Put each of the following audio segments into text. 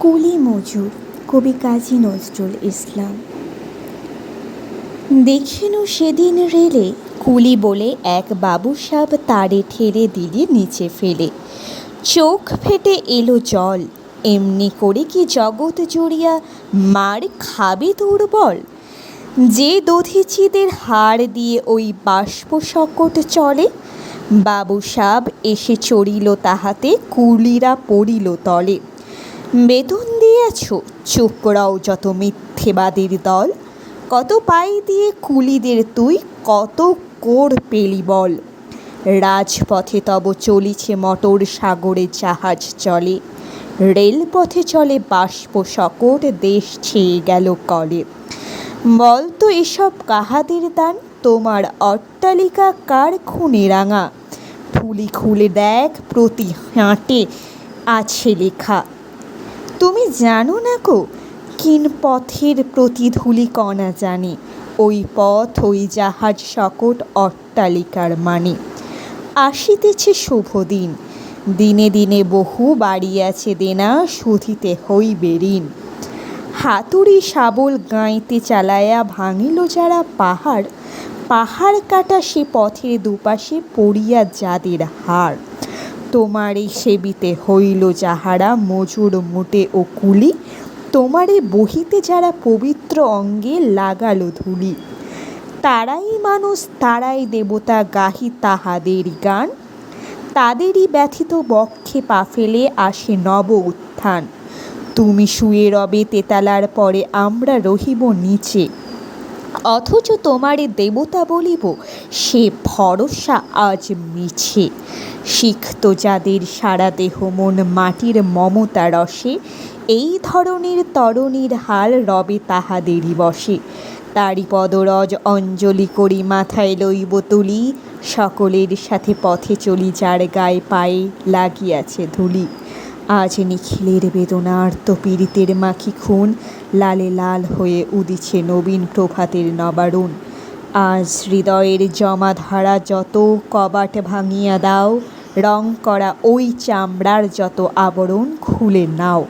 কুলি মজুর, কবি কাজী নজরুল ইসলাম। দেখিনু সেদিন রেলে, কুলি বলে এক বাবু সাব তারে ঠেলে দিলি নিচে ফেলে। চোখ ফেটে এলো জল, এমনি করে কি জগৎ জুড়িয়া মার খাবে দুর্বল? যে দধিচিদের হাড় দিয়ে ওই বাষ্প সকট চলে, বাবু সাব এসে চড়িল তাহাতে, কুলিরা পড়িল তলে। বেতন দিয়েছ? চুপ করাও যত মিথ্যেবাদীর দল। কত পাই দিয়ে কুলিদের তুই, কত কোর পেলি বল। রাজপথে তব চলিছে মটর সাগরে জাহাজ চলে। রেলপথে চলে বাষ্প সকট দেশ ছেয়ে গেল কলে। বল তো এসব কাহাদের দান? তোমার অট্টালিকা কার খুনে রাঙা? ফুলি খুলে দেখ প্রতি হাঁটে, আছে লেখা। তুমি জানো না গো, কিন পথের প্রতিধূলি কণা জানে, ওই পথ ওই জাহাজ সকট অট্টালিকার মানে। আসিতেছে শুভ দিন, দিনে দিনে বহু বাড়িয়াছে দেনা শুধিতে হইবে ঋণ। হাতুড়ি শাবল গাঁইতে চালায়া ভাঙিল যারা পাহাড় পাহাড় কাটা সে পথের দুপাশে পড়িয়া যাদের হাড়। তোমারে সেবিতে হইল যাহারা মজুর মোটে ও কুলি, তোমারে বহিতে যারা পবিত্র অঙ্গে লাগালো ধুলি। তারাই মানুষ, তারাই দেবতা গাহি তাহাদের গান। তাদেরই ব্যথিত বক্ষে পা ফেলে আসে নব উত্থান। তুমি শুয়ে রবে তেতালার পরে আমরা রহিব নিচে। অথচ তোমারে দেবতা বলিব, সে ভরসা আজ মিছে। সিক্ত যাদের সারা দেহ মন মাটির মমতা রসে, এই ধরনের তরণীর হাল রবে তাহাদেরই বসে। তারি পদরজ অঞ্জলি করি মাথায় লইব তুলি, সকলের সাথে পথে চলি যার গায়ে পায়ে লাগিয়াছে ধুলি। আজ নিখিলের বেদনার্ত পীড়িতের মাখি খুন, লালে লাল হয়ে উদিছে নবীন প্রভাতের নবারুণ। আজ হৃদয়ের জমা ধারা যত কবাট ভাঙিয়া দাও, রং করা ওই চামড়ার যত আবরণ খুলে নাও।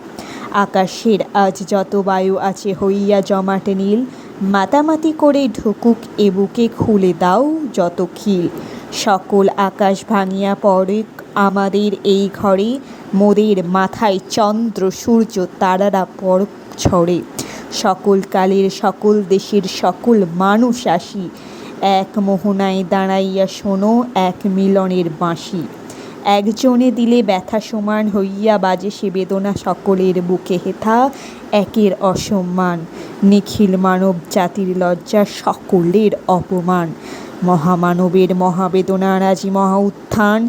আকাশের আজ যত বায়ু আছে হইয়া জমাটে নীল, মাতামাতি করে ঢুকুক এ বুকে খুলে দাও যত খিল। সকল আকাশ ভাঙিয়া পড়ে আমাদের এই ঘরে মোদের মাথায় চন্দ্র, সূর্য, তারারা পর ছড়ে। সকল কালের, সকল দেশের, সকল মানুষ আসি। এক মোহনায় দাঁড়াইয়া শোনো এক মিলনের বাঁশি। একজনে দিলে ব্যথা সমান, হইয়া বাজে সে বেদনা সকলের বুকে হেথা। একের অসম্মান, নিখিল মানব জাতির লজ্জা সকলের অপমান। মহামানবের মহাবেদনার আজি মহা উত্থান